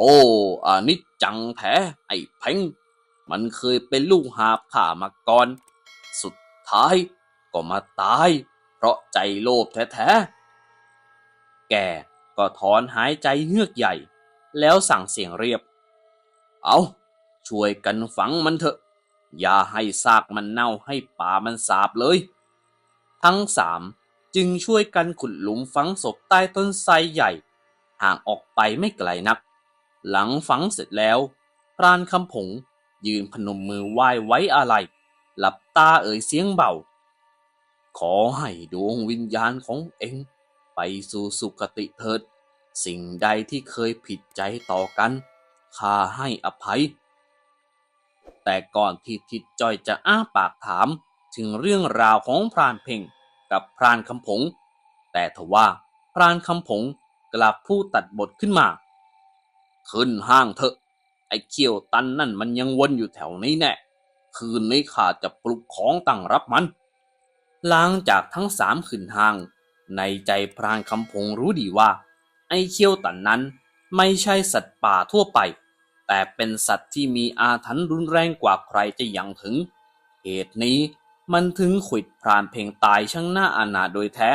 โอ้อานิจจังแท้ไอ้เพ่งมันเคยเป็นลูกหาบข้ามาก่อน สุดท้ายก็มาตาย เพราะใจโลภแท้ๆ แกก็ถอนหายใจเฮือกใหญ่ แล้วสั่งเสียงเรียบ เอาช่วยกันฝังมันเถอะ อย่าให้ซากมันเน่าให้ป่ามันสาบเลย ทั้งสามจึงช่วยกันขุดหลุมฝังศพใต้ต้นไทรใหญ่ ห่างออกไปไม่ไกลนัก หลังฝังเสร็จแล้วพรานคำผงยืนพนมมือไหว้ไว้อาลัยหลับตาเอ่ยเสียงเบา ขอให้ดวงวิญญาณของเองไปสู่สุคติเถิด สิ่งใดที่เคยผิดใจต่อกันข้าให้อภัย แต่ก่อนที่ทิดจอยจะอ้าปากถามถึงเรื่องราวของพรานเพ่งกับพรานคำผง แต่ทว่าพรานคำผงกลับพูดตัดบทขึ้นมา ขึ้นห้างเถอะ ไอ้เขี้ยวตันนั่นมันยังวนอยู่แถวนี้แน่ คืนนี้ข้าจะปลุกของตั้งรับมัน หลังจากทั้งสามขึ้นห้าง ในใจพรานคำพงรู้ดีว่า ไอ้เขี้ยวตันนั้นไม่ใช่สัตว์ป่าทั่วไป แต่เป็นสัตว์ที่มีอาถรรพ์รุนแรงกว่าใครจะยังถึง เหตุนี้มันถึงขิดพรานเพลงตายช่างหน้าอาณาโดยแท้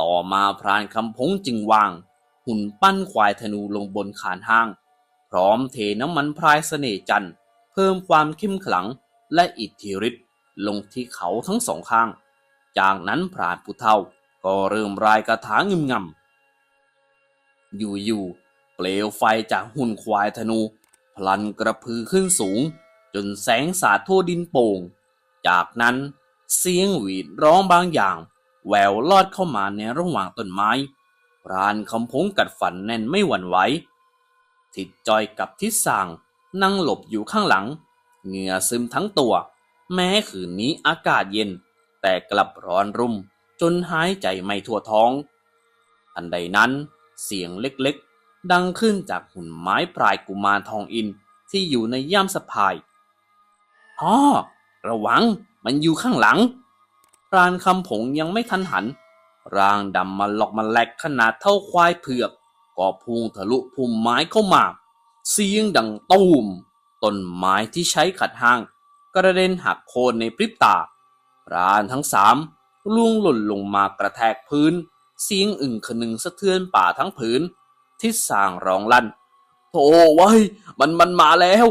ต่อมาพรานคำพงจึงวาง หุ่นปั้นควายธนูลงบนขานห้าง พร้อมเทน้ำมันพรายเสน่จันทร์ เพิ่มความเข้มขลังและอิทธิฤทธิ์ลงที่เขาทั้งสองข้าง จากนั้นพรานผู้เฒ่าก็เริ่มรายกระถางึมงำอยู่ๆเปลวไฟจากหุ่นควายธนู พลันกระพือขึ้นสูง จนแสงสาดทั่วดินโป่ง จากนั้นเสียงหวีดร้องบางอย่าง แววลอดเข้ามาในระหว่างต้นไม้ พรานคำพงกัดฝันแน่นไม่หวั่นไหวทิดจอยกับทิศสางนั่งหลบอยู่ข้างหลัง เหงื่อซึมทั้งตัว แม้คืนนี้อากาศเย็น แต่กลับร้อนรุ่มจนหายใจไม่ทั่วท้อง ทันใดนั้นเสียงเล็กๆ ดังขึ้นจากหุ่นไม้พรายกุมารทองอินที่อยู่ในย่ามสะพายพ่อระวังมันอยู่ข้างหลังพรานคำผงยังไม่ทันหัน ร่างดำมาหลอกมาแหลกขนาดเท่าควายเผือก ก็พุ่งทะลุพุ่มไม้เข้ามา เสียงดังตูม ต้นไม้ที่ใช้ขัดห้าง กระเด็นหักโคนในพริบตาพรานทั้งสามล่วงหล่นลงมากระแทกพื้น เสียงอึ่งขนึงสะเทือนป่าทั้งผืน ทิศสางร้องลั่นโธ่ไว้ยมันมันมาแล้ว